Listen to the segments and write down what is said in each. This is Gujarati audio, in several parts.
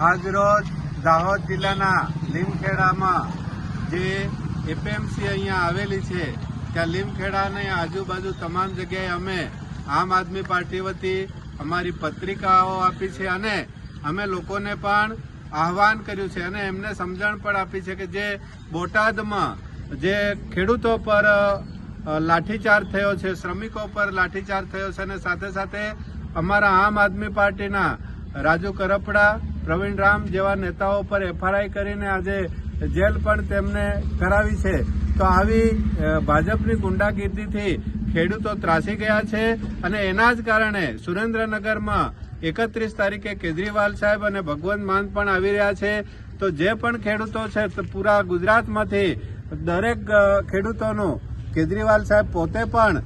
આજરોજ દાહોદ જિલ્લાના લીમખેડામાં જે એપીએમસી અહીંયા આવેલી છે, ત્યાં લીમખેડાની આજુબાજુ તમામ જગ્યાએ અમે આમ આદમી પાર્ટી વતી અમારી પત્રિકાઓ આપી છે અને અમે લોકોને પણ આહવાન કર્યું છે અને એમને સમજણ પણ આપી છે કે જે બોટાદમાં જે ખેડૂતો પર લાઠીચાર્જ થયો છે. શ્રમિકો પર લાઠીચાર્જ થયો છે અને સાથે સાથે અમારા આમ આદમી પાર્ટીના રાજુ કરપડા, પ્રવીણ રામ જેવા નેતાઓ પર એફઆરઆઈ કરીને આજે જેલ પણ તેમને કરાવી છે. તો આવી ભાજપની ગુંડાગીર્દીથી ખેડૂતો ત્રાસી ગયા છે અને એના જ કારણે સુરેન્દ્રનગરમાં એકત્રીસ તારીખે કેજરીવાલ સાહેબ અને ભગવંત માન પણ આવી રહ્યા છે. તો જે પણ ખેડૂતો છે પૂરા ગુજરાતમાંથી દરેક ખેડૂતોનું કેજરીવાલ સાહેબ પોતે પણ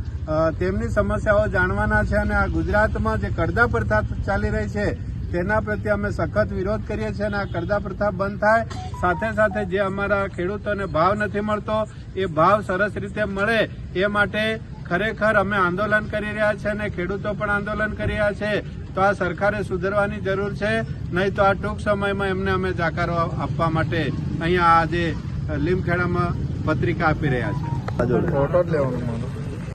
તેમની સમસ્યાઓ જાણવાના છે અને આ ગુજરાતમાં જે કરદા પ્રથા ચાલી રહી છે, તેના પ્રત્યે અમે સખત વિરોધ કરીએ છીએ અને આ કરદા પ્રથા બંધ થાય, સાથે સાથે જે અમારા ખેડૂતોને ભાવ નથી મળતો, એ ભાવ સરસ રીતે મળે, એ માટે ખરેખર અમે આંદોલન કરી રહ્યા છે અને ખેડૂતો પણ આંદોલન કરી રહ્યા છે. તો આ સરકારે સુધરવાની જરૂર છે, નહીં તો આ ટૂંક સમયમાં એમને અમે જાકારો આપવા માટે અહીંયા આજે લીમખેડામાં પત્રિકા આપી રહ્યા છે. ફોટો જ લેવાનું માનો